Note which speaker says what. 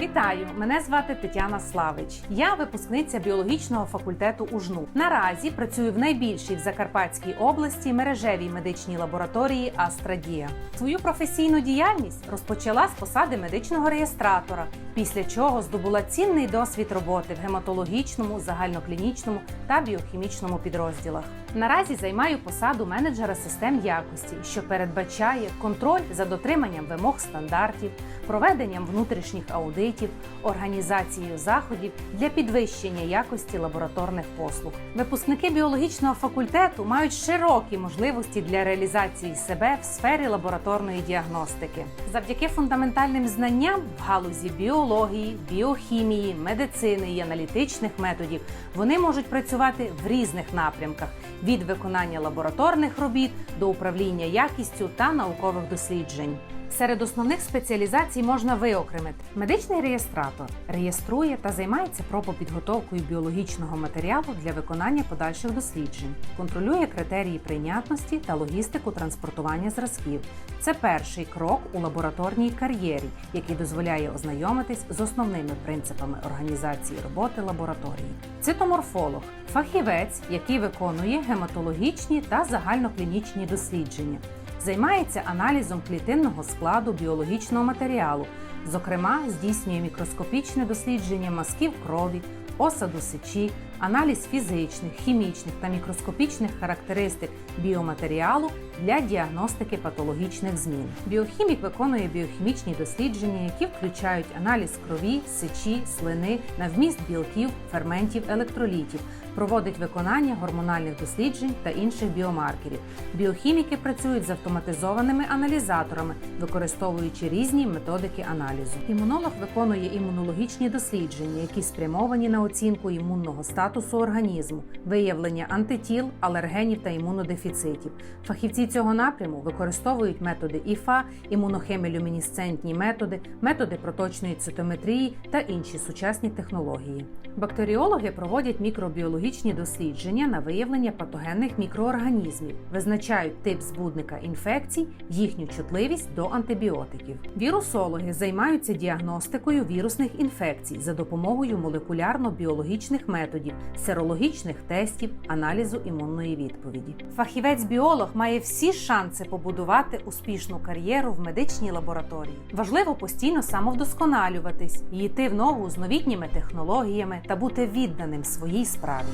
Speaker 1: Вітаю! Мене звати Тетяна Славич. Я випускниця біологічного факультету УЖНУ. Наразі працюю в найбільшій в Закарпатській області мережевій медичній лабораторії Астрадія. Свою професійну діяльність розпочала з посади медичного реєстратора, після чого здобула цінний досвід роботи в гематологічному, загальноклінічному та біохімічному підрозділах. Наразі займаю посаду менеджера систем якості, що передбачає контроль за дотриманням вимог стандартів, проведенням внутрішніх аудитів, організацією заходів для підвищення якості лабораторних послуг. Випускники біологічного факультету мають широкі можливості для реалізації себе в сфері лабораторної діагностики. Завдяки фундаментальним знанням в галузі біології, біохімії, медицини і аналітичних методів вони можуть працювати в різних напрямках від виконання лабораторних робіт до управління якістю та наукових досліджень. Серед основних спеціалізацій можна виокремити медичний реєстратор реєструє та займається пробопідготовкою біологічного матеріалу для виконання подальших досліджень, контролює критерії прийнятності та логістику транспортування зразків. Це перший крок у лабораторній кар'єрі, який дозволяє ознайомитись з основними принципами організації роботи лабораторії. Цитоморфолог фахівець, який виконує гематологічні та загальноклінічні дослідження займається аналізом клітинного складу біологічного матеріалу, зокрема, здійснює мікроскопічне дослідження мазків крові, осаду сечі, аналіз фізичних, хімічних та мікроскопічних характеристик біоматеріалу для діагностики патологічних змін. Біохімік виконує біохімічні дослідження, які включають аналіз крові, сечі, слини на вміст білків, ферментів, електролітів, проводить виконання гормональних досліджень та інших біомаркерів. Біохіміки працюють з автоматизованими аналізаторами, використовуючи різні методики аналізу. Імунолог виконує імунологічні дослідження, які спрямовані на оцінку імунного статусу організму, виявлення антитіл, алергенів та імунодефіцитів. Фахівці цього напряму використовують методи ІФА, імунохемілюмінесцентні методи, методи проточної цитометрії та інші сучасні технології. Бактеріологи проводять мікробіологічні дослідження на виявлення патогенних мікроорганізмів, визначають тип збудника інфекцій, їхню чутливість до антибіотиків. Вірусологи займаються діагностикою вірусних інфекцій за допомогою молекулярно-біологічних методів, серологічних тестів, аналізу імунної відповіді. Фахівець-біолог має всі шанси побудувати успішну кар'єру в медичній лабораторії. Важливо постійно самовдосконалюватись, йти в ногу з новітніми технологіями та бути відданим своїй справі.